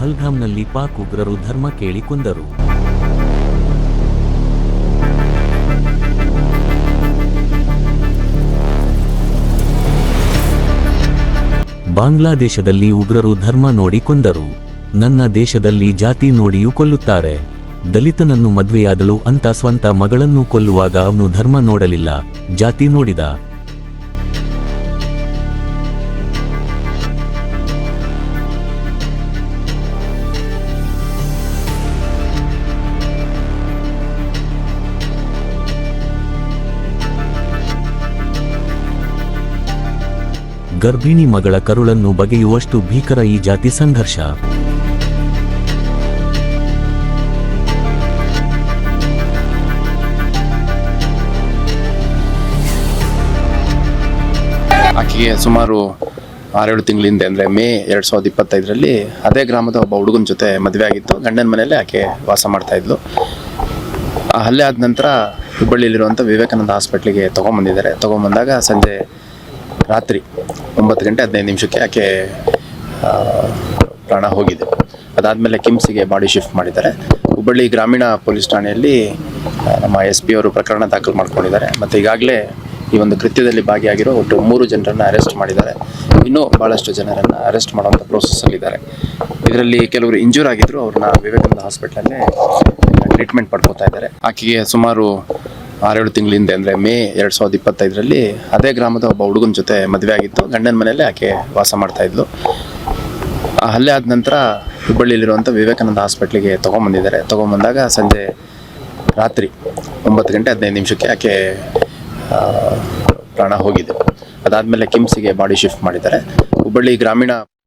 ಪಹಲ್ಗಾಮ್ನಲ್ಲಿ ಪಾಕ್ ಉಗ್ರರು ಧರ್ಮ ಕೇಳಿ ಕೊಂದರು. ಬಾಂಗ್ಲಾದೇಶದಲ್ಲಿ ಉಗ್ರರು ಧರ್ಮ ನೋಡಿ ಕೊಂದರು. ನನ್ನ ದೇಶದಲ್ಲಿ ಜಾತಿ ನೋಡಿಯೂ ಕೊಲ್ಲುತ್ತಾರೆ. ದಲಿತನನ್ನು ಮದುವೆಯಾದಳು ಅಂತ ಸ್ವಂತ ಮಗಳನ್ನು ಕೊಲ್ಲುವಾಗ ಅವನು ಧರ್ಮ ನೋಡಲಿಲ್ಲ, ಜಾತಿ ನೋಡಿದ. ಗರ್ಭಿಣಿ ಮಗಳ ಕರುಳನ್ನು ಬಗೆಯುವಷ್ಟು ಭೀಕರ ಈ ಜಾತಿ ಸಂಘರ್ಷ. ಆಕೆಗೆ ಸುಮಾರು ಆರೇಳು ತಿಂಗಳಿಂದ ಅಂದರೆ ಮೇ ಎರಡು ಸಾವಿರದ ಇಪ್ಪತ್ತೈದರಲ್ಲಿ ಅದೇ ಗ್ರಾಮದ ಒಬ್ಬ ಹುಡುಗನ ಜೊತೆ ಮದುವೆ ಆಗಿತ್ತು. ಗಂಡನ ಮನೆಯಲ್ಲೇ ಆಕೆ ವಾಸ ಮಾಡ್ತಾ ಇದ್ಲು. ಹಲ್ಲೆ ಆದ ನಂತರ ಹುಬ್ಬಳ್ಳಿಯಲ್ಲಿರುವಂಥ ವಿವೇಕಾನಂದ ಹಾಸ್ಪಿಟ್ಲಿಗೆ ತೊಗೊಂಬಂದಿದ್ದಾರೆ. ತೊಗೊಂಬಂದಾಗ ಸಂಜೆ ರಾತ್ರಿ ಒಂಬತ್ತು ಗಂಟೆ ಹದಿನೈದು ನಿಮಿಷಕ್ಕೆ ಆಕೆ ಪ್ರಾಣ ಹೋಗಿದೆ. ಅದಾದಮೇಲೆ ಕಿಮ್ಸಿಗೆ ಬಾಡಿ ಶಿಫ್ಟ್ ಮಾಡಿದ್ದಾರೆ. ಹುಬ್ಬಳ್ಳಿ ಗ್ರಾಮೀಣ ಪೊಲೀಸ್ ಠಾಣೆಯಲ್ಲಿ ನಮ್ಮ ಎಸ್ ಪಿ ಅವರು ಪ್ರಕರಣ ದಾಖಲು ಮಾಡ್ಕೊಂಡಿದ್ದಾರೆ. ಮತ್ತು ಈಗಾಗಲೇ ಈ ಒಂದು ಕೃತ್ಯದಲ್ಲಿ ಭಾಗಿಯಾಗಿರೋ ಒಟ್ಟು ಮೂರು ಜನರನ್ನು ಅರೆಸ್ಟ್ ಮಾಡಿದ್ದಾರೆ. ಇನ್ನೂ ಭಾಳಷ್ಟು ಜನರನ್ನು ಅರೆಸ್ಟ್ ಮಾಡುವಂಥ ಪ್ರೋಸೆಸ್ಸಲ್ಲಿದ್ದಾರೆ ಇದರಲ್ಲಿ ಕೆಲವರು ಇಂಜೂರ್ ಆಗಿದ್ರು, ಅವ್ರನ್ನ ವಿವೇಕಾನಂದ ಹಾಸ್ಪಿಟ್ಲಲ್ಲೇ ಟ್ರೀಟ್ಮೆಂಟ್ ಪಡ್ಕೋತಾ ಇದ್ದಾರೆ. ಆಕೆಗೆ ಸುಮಾರು ಆರೇಳು ತಿಂಗಳಿಂದ ಅಂದರೆ ಮೇ ಎರಡು ಸಾವಿರದ ಇಪ್ಪತ್ತೈದರಲ್ಲಿ ಅದೇ ಗ್ರಾಮದ ಒಬ್ಬ ಹುಡುಗನ ಜೊತೆ ಮದುವೆ ಆಗಿತ್ತು. ಗಂಡನ ಮನೆಯಲ್ಲೇ ಆಕೆ ವಾಸ ಮಾಡ್ತಾ ಇದ್ಲು. ಆ ಹಲ್ಲೆ ಆದ ನಂತರ ಹುಬ್ಬಳ್ಳಿಯಲ್ಲಿರುವಂಥ ವಿವೇಕಾನಂದ ಹಾಸ್ಪಿಟ್ಲಿಗೆ ತೊಗೊಂಬಂದಿದ್ದಾರೆ. ತೊಗೊಂಬಂದಾಗ ಸಂಜೆ ರಾತ್ರಿ ಒಂಬತ್ತು ಗಂಟೆ ಹದಿನೈದು ನಿಮಿಷಕ್ಕೆ ಆಕೆ ಪ್ರಾಣ ಹೋಗಿದೆ. ಅದಾದಮೇಲೆ ಕಿಮ್ಸಿಗೆ ಬಾಡಿ ಶಿಫ್ಟ್ ಮಾಡಿದ್ದಾರೆ. ಹುಬ್ಬಳ್ಳಿ ಗ್ರಾಮೀಣ